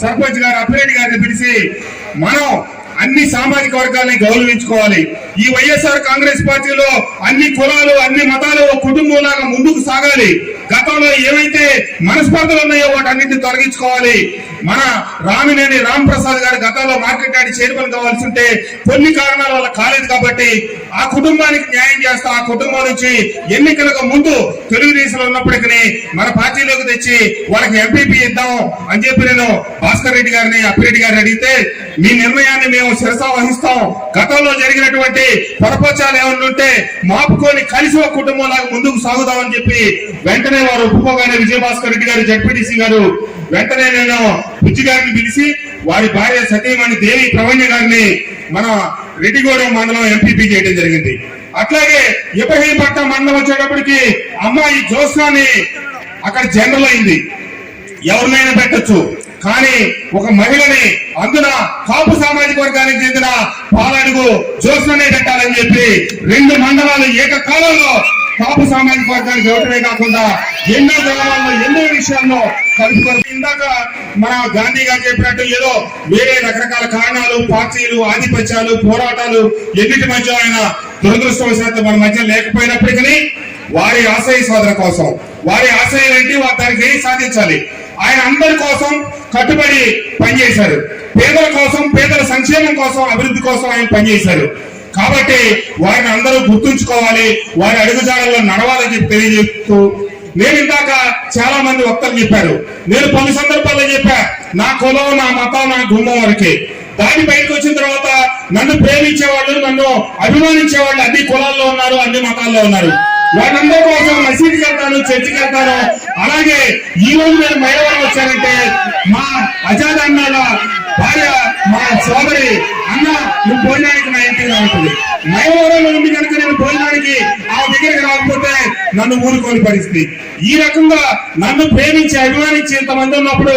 సర్పంచ్ గారు అప్పిరెడ్డి గారిని పిలిచి మనం అన్ని సామాజిక వర్గాల్ని గౌరవించుకోవాలి. ఈ వైఎస్ఆర్ కాంగ్రెస్ పార్టీలో అన్ని కులాలు అన్ని మతాలు కుటుంబంలాగా ముందుకు సాగాలి. గతంలో ఏవైతే మనస్పర్ధలు ఉన్నాయో వాటన్నిటిని తొలగించుకోవాలి. మన రామినేని రామ్ ప్రసాద్ గారు గతంలో మార్కెట్ యార్డ్ చైర్మన్ కావాల్సి ఉంటే కొన్ని కారణాల వల్ల కాలేదు కాబట్టి ఆ కుటుంబానికి న్యాయం చేస్తా ఆ కుటుంబం నుంచి ఎన్నికలకు ముందు తెలుగుదేశంలో ఉన్నప్పటికీ మన పార్టీలోకి తెచ్చి వాళ్ళకి ఎంపీపీ ఇద్దాం అని చెప్పి నేను భాస్కర్ రెడ్డి గారిని అప్పిరెడ్డి గారిని అడిగితే మీ నిర్ణయాన్ని మేము శిరసా వహిస్తాం. గతంలో జరిగినటువంటి పొరపచాలు ఏమన్నుంటే మాపుకొని కలిసి ఒక కుటుంబం లాగా ముందుకు సాగుదామని చెప్పి వెంటనే వారు ఒప్పుకోగానే విజయభాస్కర్ రెడ్డి గారు జడ్పీటీసీ గారు వెంటనే నేను బుజ్జి గారిని పిలిచి వారి భార్య సతీమణి దేవి ప్రవణ్య గారిని మన రెడ్డిగూడెం మండలం ఎంపీపీ చేయడం జరిగింది. అట్లాగే ఇబ్రహీంపట్నం మండలం వచ్చేటప్పటికి అమ్మాయి జ్యోత్స్నాని అక్కడ జనరల్ అయింది. ఎవరినైనా పెట్టొచ్చు. కానీ ఒక మహిళని అందున కాపు సామాజిక వర్గానికి చెందిన పాలడుగు జ్యోత్స్ననే పెట్టాలని చెప్పి రెండు మండలాలు ఏకకాలంలో పాప సామాజిక వర్గానికి ఇవ్వటమే కాకుండా ఎన్నో గ్రామాల్లో ఎన్నో విషయాల్లో కలుపుకొని ఇందాక మన గాంధీ గారు చెప్పినట్టు ఏదో వేరే రకరకాల కారణాలు పార్టీలు ఆధిపత్యాలు పోరాటాలు ఎన్నిటి మధ్య ఆయన దురదృష్టవశాత్తు మన మధ్య లేకపోయినప్పటికీ వారి ఆశయ సాధన కోసం వారి ఆశయాలంటే వారు వారి దానికి ఏం సాధించాలి? ఆయన అందరి కోసం కట్టుబడి పనిచేశారు. పేదల కోసం పేదల సంక్షేమం కోసం అభివృద్ధి కోసం ఆయన పనిచేశారు. కాబట్టి వారిని అందరూ గుర్తుంచుకోవాలి వారి అడుగుజాడల్లో నడవాలని చెప్పి తెలియజేస్తూ నేను ఇందాక చాలా మంది వక్తలు చెప్పారు. నేను పలు సందర్భాల్లో చెప్పా నా కులం నా మతం నా గుమ్మం వరకే. దాని బయటకు వచ్చిన తర్వాత నన్ను ప్రేమించే వాళ్ళు నన్ను అభిమానించే వాళ్ళు అన్ని కులాల్లో ఉన్నారు అన్ని మతాల్లో ఉన్నారు. వాళ్ళందరి కోసం మసీదుకి వెళ్తాను చర్చికి వెళ్తాను. అలాగే ఈ రోజు నేను మైలవరం వచ్చానంటే మా అజాద్ నువ్వు భోజనానికి నా ఇంటికి రావుతుంది మైవరంలో ఉంది కనుక నేను భోజనానికి ఆ దగ్గరికి రాకపోతే నన్ను ఊరుకోని పరిస్థితి. ఈ రకంగా నన్ను ప్రేమించి అభిమానించి ఇంతమంది ఉన్నప్పుడు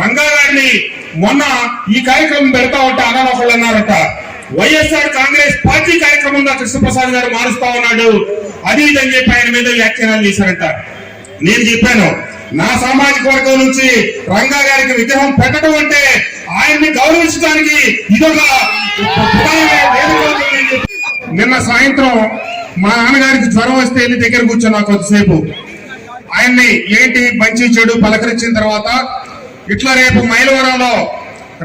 రంగా గారిని మొన్న ఈ కార్యక్రమం పెడతా ఉంటే అన్న ఒకళ్ళు అన్నారట. వైఎస్ఆర్ కాంగ్రెస్ పార్టీ కార్యక్రమంగా కృష్ణప్రసాద్ గారు మారుస్తా ఉన్నాడు. అది ఇది అని చెప్పి ఆయన మీద వ్యాఖ్యానాలు చేశారట. నేను చెప్పాను నా సామాజిక వర్గం నుంచి రంగా గారికి విగ్రహం పెట్టడం అంటే ఆయన్ని గౌరవించడానికి ఇదొక నిన్న సాయంత్రం మా నాన్నగారికి జ్వరం వస్తే వెళ్ళి దగ్గర కూర్చున్నా కొద్దిసేపు. ఆయన్ని ఏంటి మంచి చెడు పలకరించిన తర్వాత ఇట్లా రేపు మైలవరంలో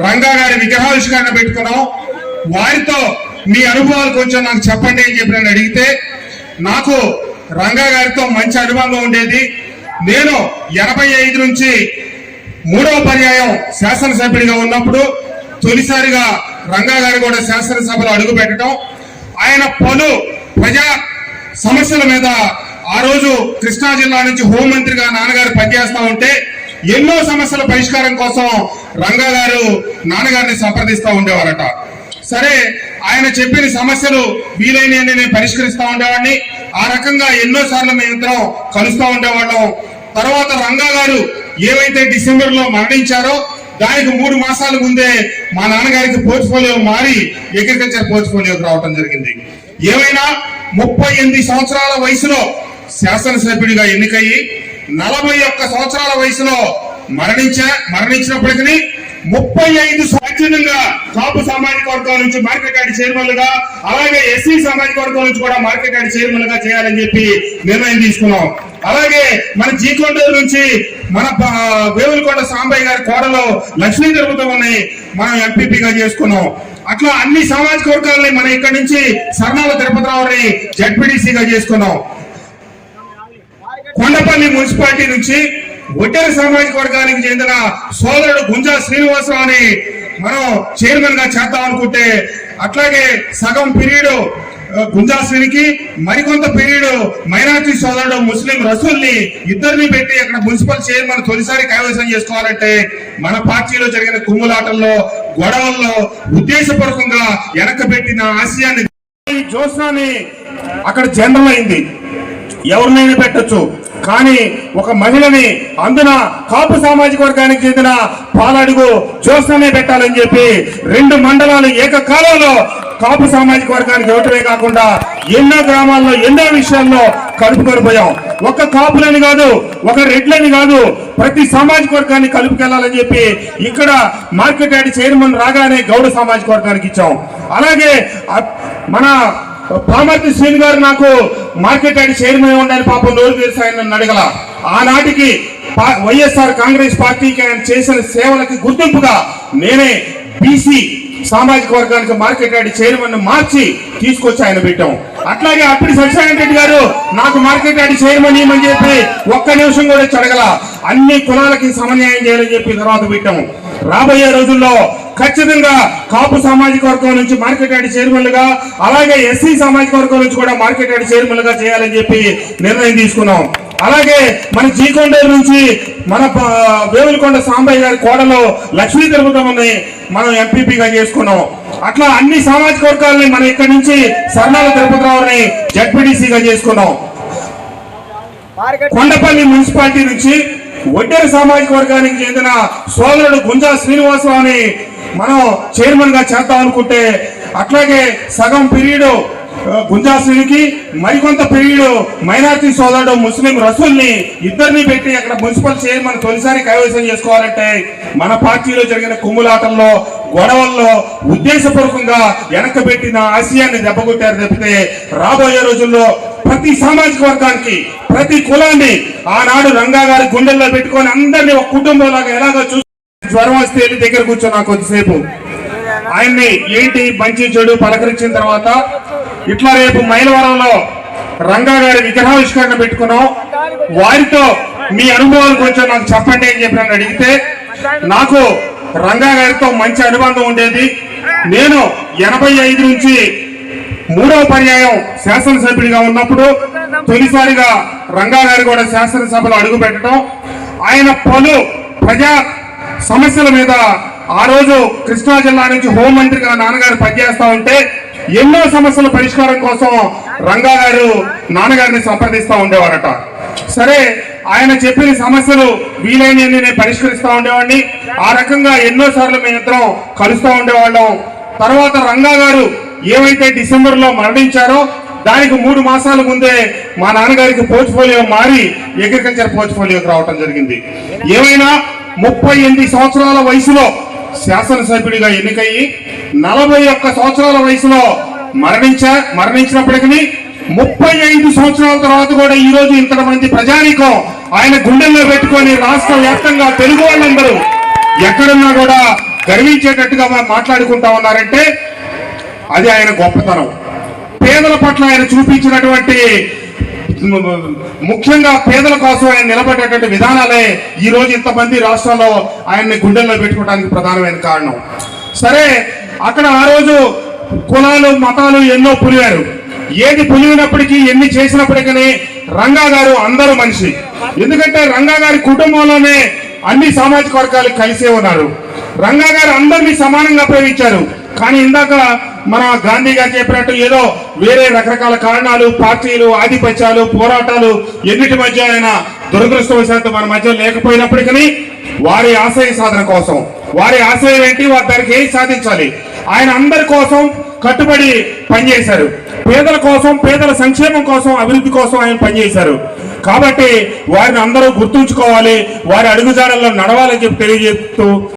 రంగా గారి విగ్రహావిష్కరణ పెట్టుకున్నాం. వారితో మీ అనుభవాలు కొంచెం నాకు చెప్పండి అని చెప్పి నన్ను అడిగితే నాకు రంగా గారితో మంచి అనుభవంగా ఉండేది. నేను ఎనభై ఐదు నుంచి మూడవ పర్యాయం శాసనసభ్యుడిగా ఉన్నప్పుడు తొలిసారిగా రంగా గారు కూడా శాసనసభలో అడుగు పెట్టడం. ఆయన పలు ప్రజా సమస్యల మీద ఆ రోజు కృష్ణా జిల్లా నుంచి హోంమంత్రిగా నాన్నగారు పనిచేస్తా ఉంటే ఎన్నో సమస్యల పరిష్కారం కోసం రంగా గారు నాన్నగారిని సంప్రదిస్తూ ఉండేవారట. సరే ఆయన చెప్పిన సమస్యలు వీలైనవి నేను పరిష్కరిస్తూ ఉండేవాడిని. ఆ రకంగా ఎన్నో సార్లు మేమిద్దరం కలుస్తూ ఉండేవాళ్ళం. తర్వాత రంగా గారు ఏవైతే డిసెంబర్లో మరణించారో దానికి మూడు మాసాల ముందే మా నాన్నగారికి పోర్ట్ఫోలియో మారి అగ్రికల్చర్ పోర్ట్ఫోలియోకి రావడం జరిగింది. ఏమైనా ముప్పై ఎనిమిది సంవత్సరాల వయసులో శాసనసభ్యుడిగా ఎన్నికయ్యి నలభై ఒక్క సంవత్సరాల వయసులో మరణించ మరణించినప్పటికీ ముప్పై ఐదు స్వచ్ఛందంగా కాపు సామాజిక వర్గం నుంచి మార్కెట్ యార్డ్ చైర్మన్గా అలాగే ఎస్సీ సామాజిక వర్గం నుంచి కూడా మార్కెట్ యార్డ్ చైర్మన్గా చేయాలని చెప్పి నిర్ణయం తీసుకున్నాం. అలాగే మన జీకొండూరు నుంచి మన వేవులకొండ సాంబయ్య గారి కోడలో లక్ష్మీ తిరుపతిని మనం ఎంపీపీగా చేసుకున్నాం. అట్లా అన్ని సామాజిక వర్గాలని మనం ఇక్కడి నుంచి సర్నాల తిరుపతిరావుని జడ్పీడీసీగా చేసుకున్నాం. కొండపల్లి మున్సిపాలిటీ నుంచి ఒడ్డెర సామాజిక వర్గానికి చెందిన సోదరుడు గుంజా శ్రీనివాసరావుని మనం చైర్మన్గా చేద్దాం అనుకుంటే అట్లాగే సగం పీరియడ్ గుంజాశ్రీనికి మరికొంత పీరియడ్ మైనార్టీ సోదరుడు ముస్లిం రసూల్ని ఇద్దరిని పెట్టి అక్కడ మున్సిపల్ చైర్మన్ తొలిసారి కైవసం చేసుకోవాలంటే మన పార్టీలో జరిగిన కుమ్ములాటల్లో గొడవల్లో ఉద్దేశపూర్వకంగా వెనకబెట్టిన ఆశయాన్ని జోస్నాని అక్కడ జనరల్ అయింది ఎవరినైనా పెట్టొచ్చు. కానీ ఒక మహిళని అందున కాపు సామాజిక వర్గానికి చెందిన పాలడుగు జ్యోత్స్ననే పెట్టాలని చెప్పి రెండు మండలాలు ఏకకాలంలో కాపు సామాజిక వర్గానికి ఇవ్వటమే కాకుండా ఎన్నో గ్రామాల్లో ఎన్నో విషయాల్లో కలుపు పోయాం ఒక్క కాపులని కాదు ఒక రెడ్లని కాదు ప్రతి సామాజిక వర్గాన్ని కలుపుకెళ్ళాలని చెప్పి ఇక్కడ మార్కెట్ యార్డ్ చైర్మన్ రాగానే గౌడ సామాజిక వర్గానికి ఇచ్చాం. అలాగే మన పామర్తి శ్రీని గారు నాకు మార్కెట్ యార్డ్ చైర్మన్ ఉండాలి పాపం రోజు తెరిసి ఆయన నన్ను అడగల. ఆనాటికి పా- వైఎస్ఆర్ కాంగ్రెస్ పార్టీకి ఆయన చేసిన సేవలకి గుర్తింపుగా నేనే బీసీ సామాజిక వర్గానికి మార్కెట్ యార్డ్ చైర్మన్ మార్చి తీసుకొచ్చి ఆయన పెట్టాం. అట్లాగే అప్పటి సత్యనారాయణ రెడ్డి గారు నాకు మార్కెట్ యార్డ్ చైర్మన్ ఇవ్వమని చెప్పి ఒక్క నిమిషం కూడా చడగల అన్ని కులాలకి సమన్యాయం చేయాలని చెప్పి తర్వాత పెట్టాము రాబోయే రోజుల్లో ఖచ్చితంగా కాపు సామాజిక వర్గం నుంచి మార్కెట్ యార్డ్ చైర్మన్లుగా అలాగే ఎస్సీ సామాజిక వర్గం నుంచి కూడా మార్కెట్ యార్డ్ చైర్మన్లుగా చేయాలని చెప్పి నిర్ణయం తీసుకున్నాం. అలాగే మన జీకొండేరు నుంచి మన వేవులకొండ వేములకొండ సాంబయ్య గారి కోడలో లక్ష్మీ తిరుపతమ్మని మనం ఎంపీపీగా చేసుకున్నాం. అట్లా అన్ని సామాజిక వర్గాలని మనం ఇక్కడి నుంచి సర్నాల తిరుపతిరావుని జడ్పీటీసీగా చేసుకున్నాం. కొండపల్లి మున్సిపాలిటీ నుంచి ఒడ్డేరు సామాజిక వర్గానికి చెందిన సోదరుడు గుంజా శ్రీనివాసరావుని మనం చైర్మన్గా చేద్దాం అనుకుంటే అట్లాగే సగం పీరియడ్ గుంజాసునికి మరికొంత పీరియడ్ మైనార్టీ సోదరుడు ముస్లిం రసూల్ని ఇద్దరిని పెట్టి అక్కడ మున్సిపల్ చైర్మన్ తొలిసారి కైవసం చేసుకోవాలంటే మన పార్టీలో జరిగిన కుమ్ములాటల్లో గొడవల్లో ఉద్దేశపూర్వకంగా వెనక పెట్టిన ఆశయాన్ని దెబ్బకొట్టారు తప్పితే రాబోయే రోజుల్లో ప్రతి సామాజిక వర్గానికి ప్రతి కులాన్ని ఆనాడు రంగా గారి గుండెల్లో పెట్టుకొని అందరినీ ఒక కుటుంబంలాగా ఎలాగో చూసి జ్వరం వస్తే వెళ్ళి దగ్గర కూర్చున్నా కొద్దిసేపు. ఆయన్ని ఏంటి మంచి చెడు పలకరించిన తర్వాత ఇట్లా రేపు మైలవరంలో రంగా గారి విగ్రహావిష్కరణ పెట్టుకున్నాం. వారితో మీ అనుభవాలు కొంచెం నాకు చెప్పండి అని చెప్పి నన్ను అడిగితే నాకు రంగా గారితో మంచి అనుబంధం ఉండేది. నేను ఎనభై ఐదు నుంచి మూడవ పర్యాయం శాసనసభ్యుడిగా ఉన్నప్పుడు తొలిసారిగా రంగా గారు కూడా శాసనసభలో అడుగు పెట్టడం ఆయన పలు ప్రజా సమస్యల మీద ఆ రోజు కృష్ణా జిల్లా నుంచి హోంమంత్రిగా నాన్నగారు పనిచేస్తా ఉంటే ఎన్నో సమస్యల పరిష్కారం కోసం రంగా గారు నాన్నగారిని సంప్రదిస్తూ ఉండేవారట. సరే ఆయన చెప్పిన సమస్యలు వీలైనన్ని నేను పరిష్కరిస్తూ ఉండేవాడిని. ఆ రకంగా ఎన్నో సార్లు మేమిద్దరం కలుస్తూ ఉండేవాళ్ళం. తర్వాత రంగా గారు ఏవైతే డిసెంబర్లో మరణించారో దానికి మూడు మాసాల ముందే మా నాన్నగారికి పోర్ట్ఫోలియో మారి అగ్రికల్చర్ పోర్ట్ఫోలియోకి రావటం జరిగింది. ఏమైనా ముప్పై ఎనిమిది సంవత్సరాల వయసులో శాసనసభ్యుడిగా ఎన్నికయ్యి నలభై ఒక్క సంవత్సరాల వయసులో మరణించ మరణించినప్పటికీ ముప్పై ఐదు సంవత్సరాల తర్వాత కూడా ఈ రోజు ఇంతమంది మంది ప్రజానికం ఆయన గుండెల్లో పెట్టుకొని రాష్ట్ర వ్యాప్తంగా తెలుగు వాళ్ళందరూ ఎక్కడున్నా కూడా గర్వించేటట్టుగా మాట్లాడుకుంటా ఉన్నారంటే అది ఆయన గొప్పతనం. పేదల పట్ల ఆయన చూపించినటువంటి ముఖ్యంగా పేదల కోసం ఆయన నిలబడేటువంటి విధానాలే ఈ రోజు ఇంతమంది రాష్ట్రాల్లో ఆయన్ని గుండెల్లో పెట్టుకోవడానికి ప్రధానమైన కారణం. సరే అక్కడ ఆ రోజు కులాలు మతాలు ఎన్నో పులివారు. ఏది పులివినప్పటికీ ఎన్ని చేసినప్పటికీ రంగా గారు అందరూ మనిషి. ఎందుకంటే రంగా గారి కుటుంబంలోనే అన్ని సామాజిక వర్గాలు కలిసే ఉన్నారు. రంగా గారు అందరినీ సమానంగా ప్రేమించారు. కానీ ఇందాక మన గాంధీ గారు చెప్పినట్టు ఏదో వేరే రకరకాల కారణాలు పార్టీలు ఆధిపత్యాలు పోరాటాలు ఎన్నిటి మధ్య ఆయన దురదృష్టవశాత్తు మన మధ్య లేకపోయినప్పటికీ వారి ఆశయ సాధన కోసం. వారి ఆశయం ఏంటి? వారి దానికి ఏం సాధించాలి? ఆయన అందరి కోసం కట్టుబడి పనిచేశారు. పేదల కోసం పేదల సంక్షేమం కోసం అభివృద్ధి కోసం ఆయన పనిచేశారు. కాబట్టి వారిని అందరూ గుర్తుంచుకోవాలి. వారి అడుగుజాడల్లో నడవాలని చెప్పి తెలియజేస్తూ